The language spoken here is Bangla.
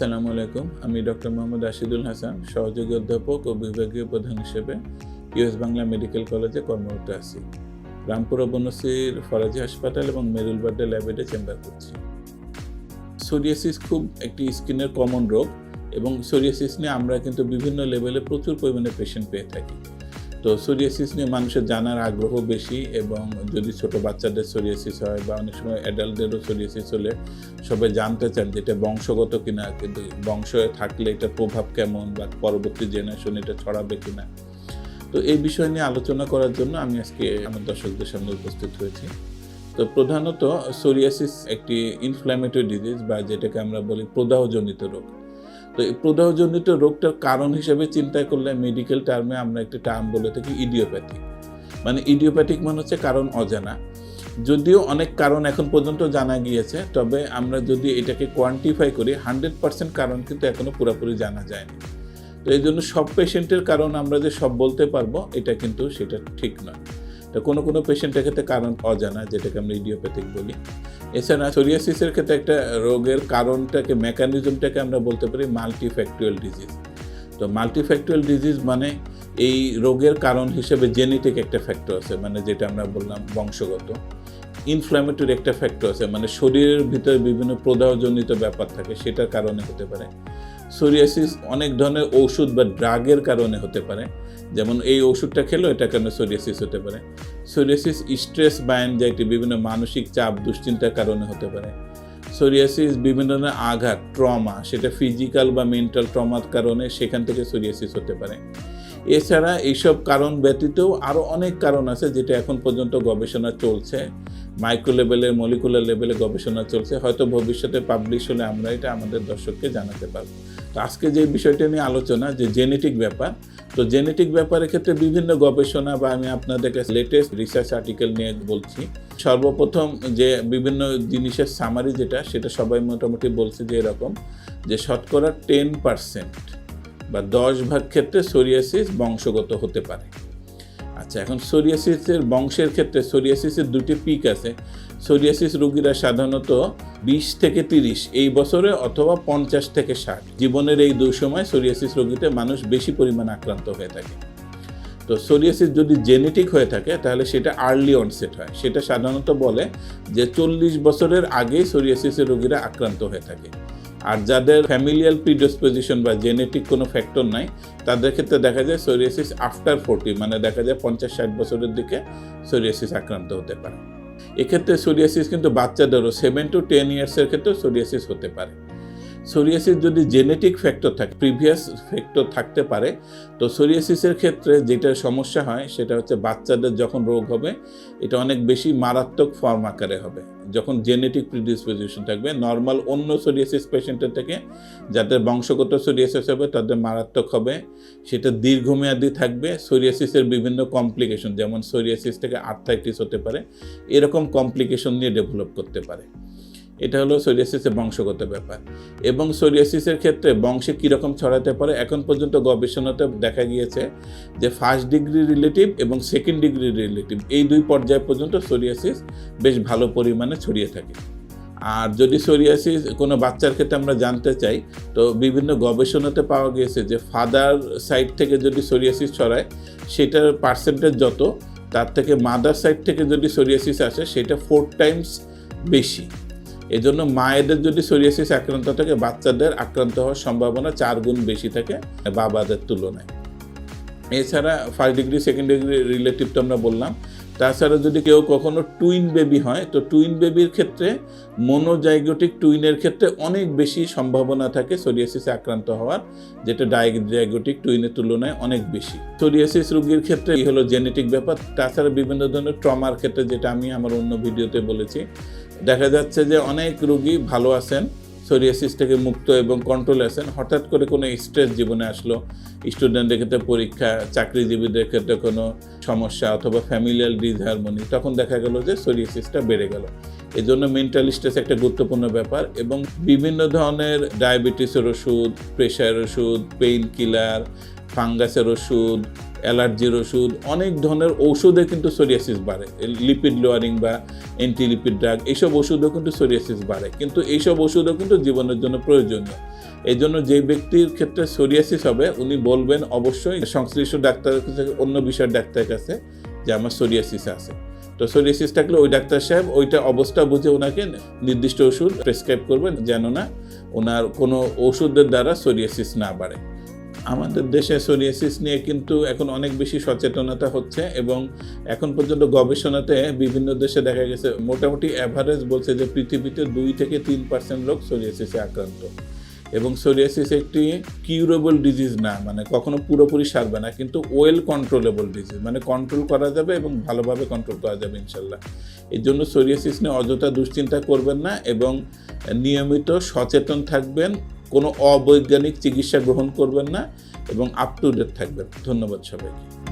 আসসালামু আলাইকুম। আমি ডক্টর মোহাম্মদ রাশিদুল হাসান, সহযোগী অধ্যাপক ও বিভাগীয় প্রধান হিসেবে ইউএস বাংলা মেডিকেল কলেজে কর্মরত আছি। রামপুর বনশ্রীর ফরাজি হাসপাতাল এবং মেরুল বাড্ডা ল্যাবেটে চেম্বার করছি। সোরিয়াসিস খুব একটি স্কিনের কমন রোগ এবং সোরিয়াসিস নিয়ে আমরা কিন্তু বিভিন্ন লেভেলে প্রচুর পরিমাণে পেশেন্ট পেয়ে থাকি। তো সোরিয়াসিস নিয়ে মানুষের জানার আগ্রহ বেশি এবং যদি ছোট বাচ্চাদের সোরিয়াসিস হয় বা অনেক সময় অ্যাডাল্টদেরও সোরিয়াসিস হলে সবাই জানতে চান যে এটা বংশগত কিনা, কিন্তু বংশে থাকলে এটার প্রভাব কেমন বা পরবর্তী জেনারেশন এটা ছড়াবে কিনা। তো এই বিষয় নিয়ে আলোচনা করার জন্য আমি আজকে আমার দর্শকদের সামনে উপস্থিত হয়েছি। তো প্রধানত সোরিয়াসিস একটি ইনফ্ল্যামেটরি ডিজিজ বা যেটাকে আমরা বলি প্রদাহজনিত রোগ। তো এই প্রদাহজনিত রোগটার কারণ হিসেবে চিন্তা করলে মেডিকেল টার্মে আমরা একটি টার্ম বলে থাকি ইডিওপ্যাথিক মানে ইডিওপ্যাথিক মানে হচ্ছে কারণ অজানা। যদিও অনেক কারণ এখন পর্যন্ত জানা গিয়েছে, তবে আমরা যদি এটাকে কোয়ান্টিফাই করি হান্ড্রেড পার্সেন্ট কারণ কিন্তু এখনও পুরোপুরি জানা যায়নি। তো এই জন্য সব পেশেন্টের কারণ আমরা যে সব বলতে পারব, এটা কিন্তু সেটা ঠিক নয়। তো কোনো কোনো পেশেন্টের ক্ষেত্রে কারণ অজানা, যেটাকে আমরা ইডিওপ্যাথিক বলি। এছাড়া সোরিয়াসিসের ক্ষেত্রে একটা রোগের কারণটাকে, মেকানিজমটাকে আমরা বলতে পারি মাল্টিফ্যাক্টুয়াল ডিজিজ তো মাল্টিফ্যাক্টুয়াল ডিজিজ মানে এই রোগের কারণ হিসেবে জেনেটিক একটা ফ্যাক্টর আছে মানে যেটা আমরা বললাম বংশগত। ইনফ্ল্যামেটরি একটা ফ্যাক্টর আছে মানে শরীরের ভিতরে বিভিন্ন প্রদাহজনিত ব্যাপার থাকে, সেটার কারণে হতে পারে। সোরিয়াসিস অনেক ধরনের ওষুধ বা ড্রাগের কারণে হতে পারে। যেমন এই ওষুধটা খেলো, এটা কারণে সোরিয়াসিস হতে পারে? সোরিয়াসিস স্ট্রেস বা অ্যাংজাইটি বিভিন্ন মানসিক চাপ, দুশ্চিন্তার কারণে হতে পারে। সোরিয়াসিস বিভিন্ন ধরনের আঘাত ট্রমা সেটা ফিজিক্যাল বা মেন্টাল ট্রমার কারণে সেখান থেকে সোরিয়াসিস হতে পারে। এছাড়া এইসব কারণ ব্যতীতও আরও অনেক কারণ আছে যেটা এখন পর্যন্ত গবেষণা চলছে। মাইক্রো লেভেলে মলিকুলার লেভেলে গবেষণা চলছে। হয়তো ভবিষ্যতে পাবলিশ হলে আমরা এটা আমাদের দর্শককে জানাতে পারব। তো আজকে যে বিষয়টা নিয়ে আলোচনা, যে জেনেটিক ব্যাপার, তো জেনেটিক ব্যাপারের ক্ষেত্রে বিভিন্ন গবেষণা বা আমি আপনাদেরকে লেটেস্ট রিসার্চ আর্টিকেল নিয়ে বলছি। সর্বপ্রথম যে বিভিন্ন জিনিসের সামারি যেটা, সেটা সবাই মোটামুটি বলছে যে এরকম, যে শতকরা টেন পার্সেন্ট বা দশ ভাগ ক্ষেত্রে সোরিয়াসিস বংশগত হতে পারে। আচ্ছা এখন সোরিয়াসিসের বংশের ক্ষেত্রে সোরিয়াসিসের দুটি পিক আছে। সোরিয়াসিস রোগীরা সাধারণত বিশ থেকে তিরিশ এই বছরে অথবা পঞ্চাশ থেকে ষাট। জীবনের এই দুই সময় সোরিয়াসিস রোগীতে মানুষ বেশি পরিমাণে আক্রান্ত হয়ে থাকে। তো সোরিয়াসিস যদি জেনেটিক হয়ে থাকে, তাহলে সেটা আর্লি অনসেট হয়। সেটা সাধারণত বলে যে চল্লিশ বছরের আগেই সোরিয়াসিসের রোগীরা আক্রান্ত হয়ে থাকে। আর যাদের ফ্যামিলিয়াল প্রিডিসপোজিশন বা জেনেটিক কোনো ফ্যাক্টর নাই, তাদের ক্ষেত্রে দেখা যায় সোরিয়াসিস আফটার ফোর্টি মানে দেখা যায় পঞ্চাশ ষাট বছরের দিকে সোরিয়াসিস আক্রান্ত হতে পারে। এক্ষেত্রে সোরিয়াসিস কিন্তু বাচ্চাদেরও সেভেন টু টেন ইয়ার্সের ক্ষেত্রেও সোরিয়াসিস হতে পারে। সোরিয়াসিস যদি জেনেটিক ফ্যাক্টর থাকে, প্রিভিয়াস ফ্যাক্টর থাকতে পারে, তো সোরিয়াসিসের ক্ষেত্রে যেটা সমস্যা হয় সেটা হচ্ছে বাচ্চাদের যখন রোগ হবে, এটা অনেক বেশি মারাত্মক ফর্ম আকারে হবে। যখন জেনেটিক প্রিডিসপোজিশন থাকবে নর্মাল অন্য সোরিয়াসিস পেশেন্টের থেকে যাদের বংশগত সোরিয়াসিস হবে, তাদের মারাত্মক হবে, সেটা দীর্ঘমেয়াদী থাকবে, সোরিয়াসিসের বিভিন্ন কমপ্লিকেশন যেমন সোরিয়াসিস থেকে আর্থাইটিস হতে পারে, এরকম কমপ্লিকেশন নিয়ে ডেভেলপ করতে পারে। এটা হলো সোরিয়াসিসের বংশগত ব্যাপার। এবং সোরিয়াসিসের ক্ষেত্রে বংশে কীরকম ছড়াতে পারে, এখন পর্যন্ত গবেষণাতে দেখা গিয়েছে যে ফার্স্ট ডিগ্রি রিলেটিভ এবং সেকেন্ড ডিগ্রি রিলেটিভ এই দুই পর্যায় পর্যন্ত সোরিয়াসিস বেশ ভালো পরিমাণে ছড়িয়ে থাকে। আর যদি সোরিয়াসিস কোনো বাচ্চার ক্ষেত্রে আমরা জানতে চাই, তো বিভিন্ন গবেষণাতে পাওয়া গিয়েছে যে ফাদার সাইড থেকে যদি সোরিয়াসিস ছড়ায়, সেটার পার্সেন্টেজ যত, তার থেকে মাদার সাইড থেকে যদি সোরিয়াসিস আসে, সেটা ফোর টাইমস বেশি। এই জন্য মায়েদের যদি সোরিয়াসিস আক্রান্ত থাকে, বাচ্চাদের আক্রান্ত হওয়ার সম্ভাবনা চার গুণ বেশি থাকে বাবাদের তুলনায়। এছাড়া first degree second degree relative তো আমরা বললাম। তাছাড়া যদি কেউ কখনো টুইন বেবি হয়, তো টুইন বেবির ক্ষেত্রে মনোজাইগোটিক টুইনের ক্ষেত্রে অনেক বেশি সম্ভাবনা থাকে সোরিয়াসিসে আক্রান্ত হওয়ার, যেটা ডাইজাইগোটিক টুইনের তুলনায় অনেক বেশি। সোরিয়াসিস রোগীর ক্ষেত্রে এই হলো জেনেটিক ব্যাপার, তাছাড়া বিভিন্ন ধরনের ট্রমার ক্ষেত্রে, যেটা আমি আমার অন্য ভিডিওতে বলেছি, দেখা যাচ্ছে যে অনেক রোগী ভালো আছেন সোরিয়াসিস থেকে মুক্ত এবং কন্ট্রোলে আছেন, হঠাৎ করে কোনো স্ট্রেস জীবনে আসলো? স্টুডেন্টের ক্ষেত্রে পরীক্ষা, চাকরিজীবীদের ক্ষেত্রে কোনো সমস্যা অথবা ফ্যামিলিয়াল ডিসহারমোনি তখন দেখা গেল যে সোরিয়াসিসটা বেড়ে গেল। এই জন্য মেন্টাল স্ট্রেস একটা গুরুত্বপূর্ণ ব্যাপার এবং বিভিন্ন ধরনের ডায়াবেটিসের ওষুধ প্রেশার ওষুধ পেইন কিলার ফাঙ্গাসের ওষুধ অ্যালার্জির ওষুধ, অনেক ধরনের ওষুধে কিন্তু সোরিয়াসিস বাড়ে। লিপিড লোয়ারিং বা অ্যান্টিলিপিড ড্রাগ এইসব ওষুধও কিন্তু সোরিয়াসিস বাড়ে। কিন্তু এইসব ওষুধও কিন্তু জীবনের জন্য প্রয়োজনীয়। এই জন্য যে ব্যক্তির ক্ষেত্রে সোরিয়াসিস হবে, উনি বলবেন অবশ্যই, সংশ্লিষ্ট ডাক্তারের কাছে, অন্য বিষয়ের ডাক্তারের কাছে যে আমার সোরিয়াসিস আছে। তো সোরিয়াসিস থাকলে ওই ডাক্তার সাহেব ওইটা অবস্থা বুঝে ওনাকে নির্দিষ্ট ওষুধ প্রেসক্রাইব করবেন, যেন না ওনার কোনো ওষুধের দ্বারা সোরিয়াসিস না বাড়ে। আমাদের দেশে সোরিয়াসিস নিয়ে কিন্তু এখন অনেক বেশি সচেতনতা হচ্ছে এবং এখন পর্যন্ত গবেষণাতে বিভিন্ন দেশে দেখা গেছে, মোটামুটি অ্যাভারেজ বলছে যে পৃথিবীতে দুই থেকে তিন পার্সেন্ট লোক সোরিয়াসিসে আক্রান্ত। এবং সোরিয়াসিস একটি কিউরেবল ডিজিজ না মানে কখনো পুরোপুরি সারবে না, কিন্তু ওয়েল কন্ট্রোলেবল ডিজিজ মানে কন্ট্রোল করা যাবে এবং ভালোভাবে কন্ট্রোল করা যাবে ইনশাল্লাহ। এর জন্য সোরিয়াসিস নিয়ে অযথা দুশ্চিন্তা করবেন না এবং নিয়মিত সচেতন থাকবেন কোনো অবৈজ্ঞানিক চিকিৎসা গ্রহণ করবেন না এবং আপ টু ডেট থাকবেন। ধন্যবাদ সবাইকে।